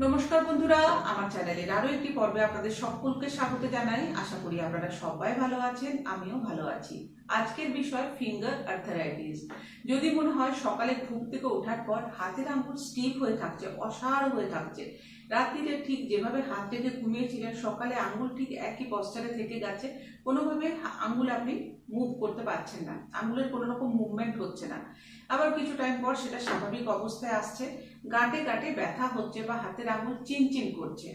নমস্কার বন্ধুরা, আমার চ্যানেলের আরও একটি পর্বে আপনাদের সকলকে স্বাগত জানাই। আশা করি আপনারা সবাই ভালো আছেন, আমিও ভালো আছি। আজকের বিষয় ফিঙ্গার আর্থারাইটিস যদি মনে হয় সকালে ঘুম থেকে ওঠার পর হাতের আঙ্গুল স্টিফ হয়ে থাকছে, অসাড় হয়ে থাকছে, রাত্রিতে ঠিক যেভাবে হাত রেখে ঘুমিয়েছিলেন, সকালে আঙ্গুল ঠিক একই পশ্চারে থেকে গেছে, কোনোভাবে আঙ্গুল আপনি মুভ করতে পারছেন না। আঙ্গুলের কোনো রকম মুভমেন্ট হচ্ছে না। আবার কিছু টাইম পর সেটা স্বাভাবিক অবস্থায় আসছে। গাঁটে গাঁটে ব্যথা হচ্ছে বা হাতের আঙুল চিনচিন করছে।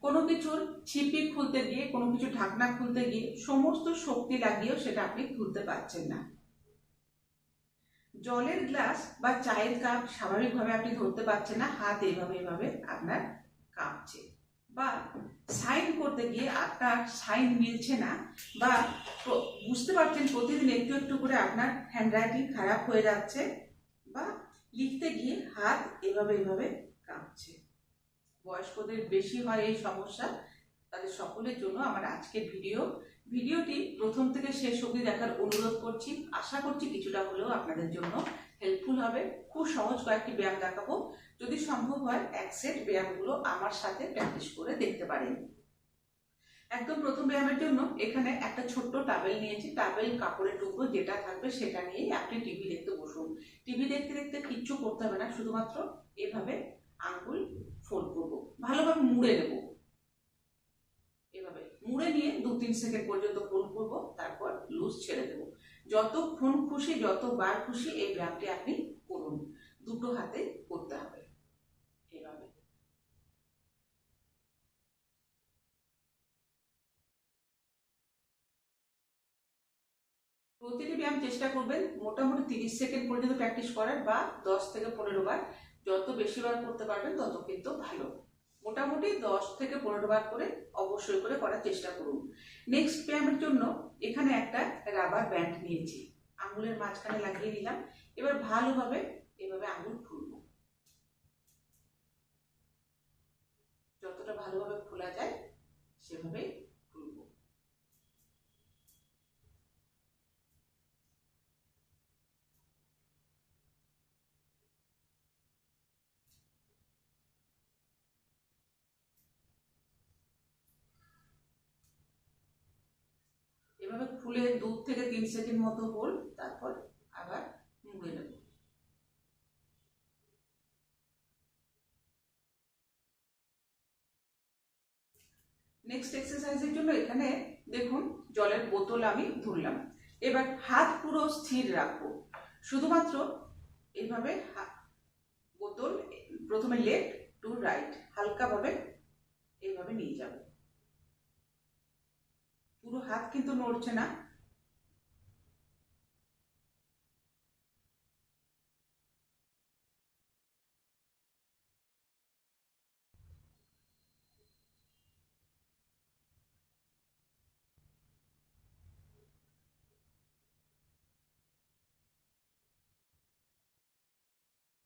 কোনো কিছুর ছিপি খুলতে গিয়ে, কোনো কিছু ঢাকনা খুলতে গিয়ে সমস্ত শক্তি লাগিয়েও সেটা আপনি খুলতে পারছেন না। জলের গ্লাস বা চায়ের কাপ স্বাভাবিকভাবে আপনি ধরতে পারছেন না, হাত এইভাবে এইভাবে আপনার কাঁপছে। বা সাইন করতে গিয়ে আপনার সাইন মিলছে না বা বুঝতে পারছেন প্রতিদিন একটু একটু করে আপনার হ্যান্ডরাইটিং খারাপ হয়ে যাচ্ছে বা লিখতে গিয়ে হাত এভাবে এভাবে কাঁপছে। বয়স্কদের বেশি হয় এই সমস্যা, তাদের সকলের জন্য আমার আজকের ভিডিও। ভিডিওটি প্রথম থেকে শেষ অবধি দেখার অনুরোধ করছি। আশা করছি কিছুটা হলেও আপনাদের জন্য হেল্পফুল হবে। খুব সহজ কয়েকটি ব্যায়াম দেখাবো। যদি সম্ভব হয়, এক সেট ব্যায়ামগুলো আমার সাথে প্র্যাকটিস করে দেখতে পারেন। একদম প্রথম ব্যায়ামের জন্য এখানে একটা ছোট্ট টাবেল নিয়েছি। টাবেল কাপড়ের টুকরো যেটা থাকবে সেটা নিয়েই আপনি টিভি দেখতে বসুন। টিভি দেখতে দেখতে কিচ্ছু করতে হবে না, শুধুমাত্র এভাবে আঙ্গুল ফোল্ড করব। ভালোভাবে মুড়ে নেব। এভাবে মুড়ে নিয়ে দু তিন সেকেন্ড পর্যন্ত ফোল্ড করব, তারপর লুজ ছেড়ে দেব। যতক্ষণ খুশি, যতবার খুশি এই ব্যায়ামটি আপনি করুন। দুটো হাতে করতে হবে। এভাবে। প্রতিটি ব্যায়াম চেষ্টা করবেন মোটামুটি তিরিশ সেকেন্ড পর্যন্ত প্র্যাকটিস করার বা দশ থেকে পনেরো বার। যত বেশি বার করতে পারবেন, তত কিন্তু ভালো। মোটামুটি দশ থেকে পনেরো বার করে অবশ্যই করে করার চেষ্টা করুন। নেক্সট ব্যায়ামের জন্য এখানে একটা রাবার ব্যান্ড নিয়েছি। আঙুলের মাঝখানে লাগিয়ে নিলাম এবার ভালোভাবে এভাবে আঙুল খুলব। যতটা ভালোভাবে খোলা যায় সেভাবে খুলব এভাবে খুলে দু থেকে তিন সেকেন্ড মতো হোল তারপর আবার মুড়ে নেব। নেক্সট এক্সারসাইজের জন্য এখানে দেখুন, জলের বোতল আমি ধরলাম। এবার হাত পুরো স্থির রাখব। শুধুমাত্র এইভাবে বোতল, প্রথমে লেফট টু রাইট হালকাভাবে এইভাবে নিয়ে যাব। পুরো হাত কিন্তু নড়ছে না।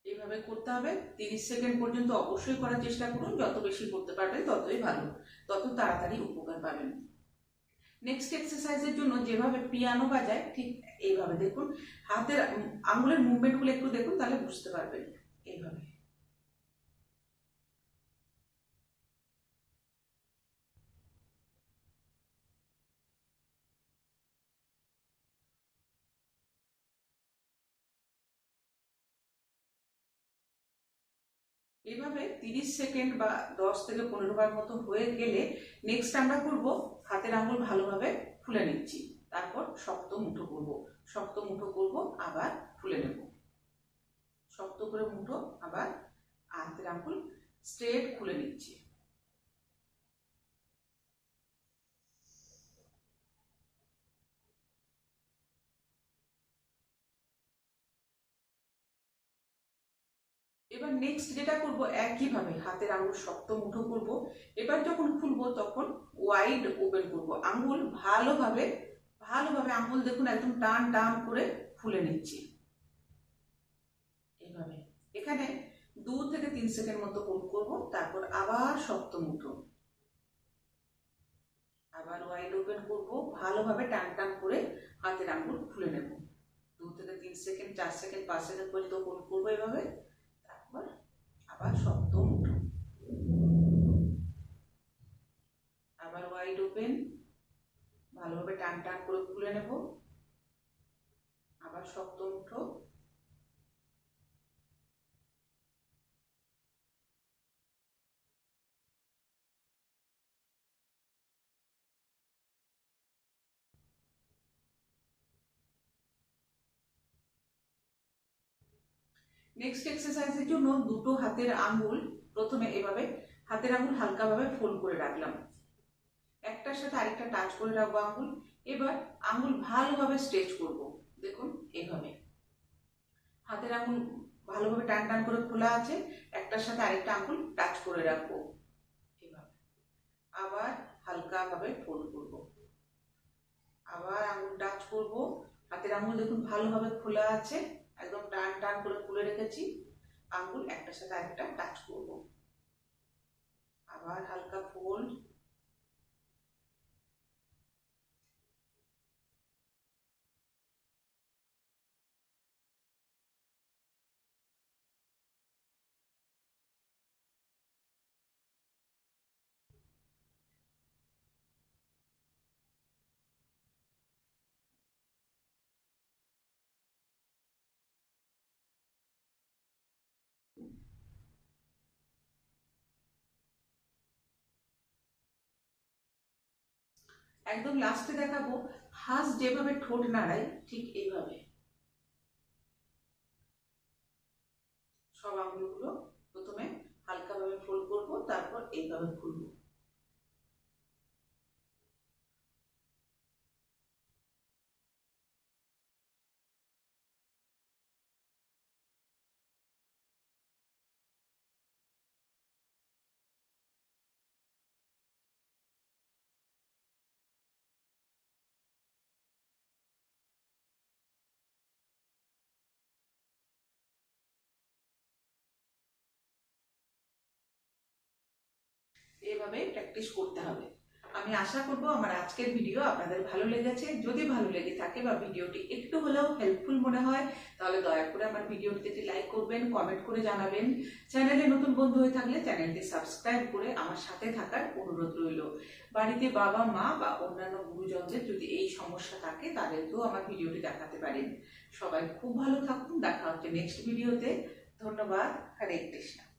এইভাবে করতে হবে। তিরিশ সেকেন্ড পর্যন্ত অবশ্যই করার চেষ্টা করুন। যত বেশি করতে পারবেন, ততই ভালো। তত তাড়াতাড়ি উপকার পাবেন। নেক্সট এক্সারসাইজের জন্য যেভাবে পিয়ানো বাজায়, ঠিক এইভাবে দেখুন। হাতের আঙুলের মুভমেন্টগুলো একটু দেখুন, তাহলে বুঝতে পারবেন এইভাবে। এভাবে তিরিশ সেকেন্ড বা দশ থেকে পনেরো বার মতো হয়ে গেলে নেক্সট আমরা করব, হাতের আঙুল ভালোভাবে ফুলে নিচ্ছি। তারপর শক্ত মুঠো করব। শক্ত মুঠো করব, আবার ফুলে নেব। শক্ত করে মুঠো, আবার হাতের আঙুল স্ট্রেট খুলে নিচ্ছি। এবার নেক্সট যেটা করব, একইভাবে হাতের আঙুল শক্ত মুঠো করব। এবার যখন খুলবো, তখন ওয়াইড ওপেন করব। আঙুল ভালোভাবে ভালোভাবে আঙুল দেখুন, একদম টান টান করে খুলে নিচ্ছি। এইভাবে এখানে দু থেকে তিন সেকেন্ড মতো হোল্ড করব, তারপর আবার শক্ত মুঠো। আবার ওয়াইড ওপেন করব, ভালোভাবে টান টান করে হাতের আঙুল খুলে নেব। দু থেকে তিন সেকেন্ড চার সেকেন্ড পাঁচ সেকেন্ড পর্যন্ত হোল্ড করব এভাবে। আবার শব্দ উঠুন আবার ওয়াইড ওপেন ভালোভাবে টান টান করে খুলে নেব। আবার সপ্তম উঠো নেক্সট এক্সারসাইজের জন্য দুটো হাতের আঙ্গুল, প্রথমে এভাবে, হাতের আঙ্গুল হালকাভাবে ফোল্ড করে রাখলাম। একটার সাথে আরেকটা টাচ করে রাখব আঙ্গুল। এবার আঙ্গুল ভালোভাবে স্ট্রেচ করব। দেখুন, এভাবে। হাতের আঙ্গুল ভালোভাবে টান টান করে খোলা আছে। একটার সাথে আরেকটা আঙ্গুল টাচ করে রাখব। এভাবে। আবার হালকাভাবে ফোল্ড করব। আবার আঙ্গুল টাচ করব। হাতের আঙ্গুল দেখুন ভালোভাবে খোলা আছে। টান টান করে খুলে রেখেছি। আঙ্গুল একটার সাথে আরেকটা টাচ করব। আবার হালকা ফোল্ড একদম লাস্টে দেখাবো, হাঁস যেভাবে ঠোঁট নাড়ায়, ঠিক এইভাবে। সব আঙুলগুলো প্রথমে হালকাভাবে ফোল্ড করব, তারপর এইভাবে খুলবো। এভাবে প্র্যাকটিস করতে হবে। আমি আশা করব আমার আজকের ভিডিও আপনাদের ভালো লেগেছে। যদি ভালো লেগে থাকে বা ভিডিওটি একটু হলেও হেল্পফুল মনে হয়, তাহলে দয়া করে আমার ভিডিওটিতে লাইক করবেন কমেন্ট করে জানাবেন। চ্যানেলে নতুন বন্ধু হয়ে থাকলে চ্যানেলটি সাবস্ক্রাইব করে আমার সাথে থাকার অনুরোধ রইল। বাড়িতে বাবা, মা বা অন্যান্য গুরুজনদের যদি এই সমস্যা থাকে, তাদেরকেও আমার ভিডিওটি দেখাতে পারেন। সবাই খুব ভালো থাকুন। দেখা হচ্ছে নেক্সট ভিডিওতে ধন্যবাদ। হরে কৃষ্ণ।